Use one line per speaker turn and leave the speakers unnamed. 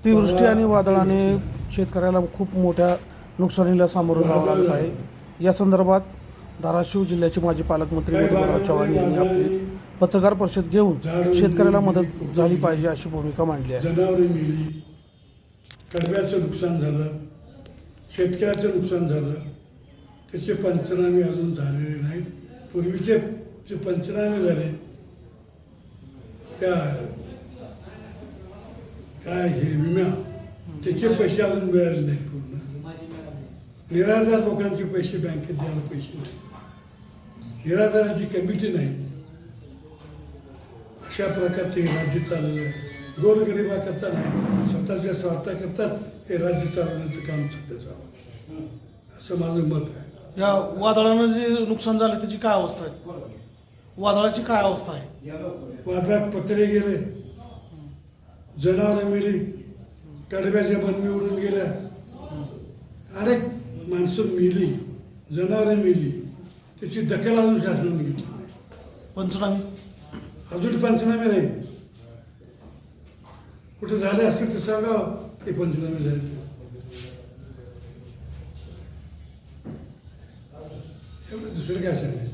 अतिवृष्टी आणि वादळाने शेतकऱ्याला खूप मोठ्या नुकसानीला सामोरं जावं लागत आहे. या संदर्भात धाराशिव जिल्ह्याचे माजी पालकमंत्री मधुकरराव चव्हाण यांनी आपली पत्रकार परिषद घेऊन शेतकऱ्याला मदत झाली पाहिजे अशी भूमिका मांडली आहे.
जनावरे मिली कडव्याचं नुकसान झालं शेतकऱ्याचं नुकसान झालं त्याचे पंचनामे अजून झालेले नाहीत. पूर्वीचे जे पंचनामे झाले त्या काय हे विमा त्याचे पैसे अजून मिळाले नाहीत पूर्ण. निराधार लोकांचे पैसे बँकेत द्यायला पैसे नाही निराधाराची कमिटी नाही. अशा प्रकारचे राज्य चाललेलं आहे. गोरगरिबाकरता नाही. स्वतःच्या स्वार्थाकरताच हे राज्य चालवण्याचं काम सध्या चालू. असं माझं मत आहे.
या वादळानं जे नुकसान झालं त्याची काय अवस्था आहे? वादळाची काय अवस्था आहे?
वादळात पत्रे गेले. जनावरं मिली. कडव्याच्या बनमी उडून गेल्या. अनेक माणसं मिली. जनावरं मिली. त्याची दखल अजून शासनाने घेतली नाही.
पंचनामे?
अजून पंचनामे नाही. कुठे झाले असतील तर सांगावं ते पंचनामे झाले. एवढं दुसरं काय सांगायचं?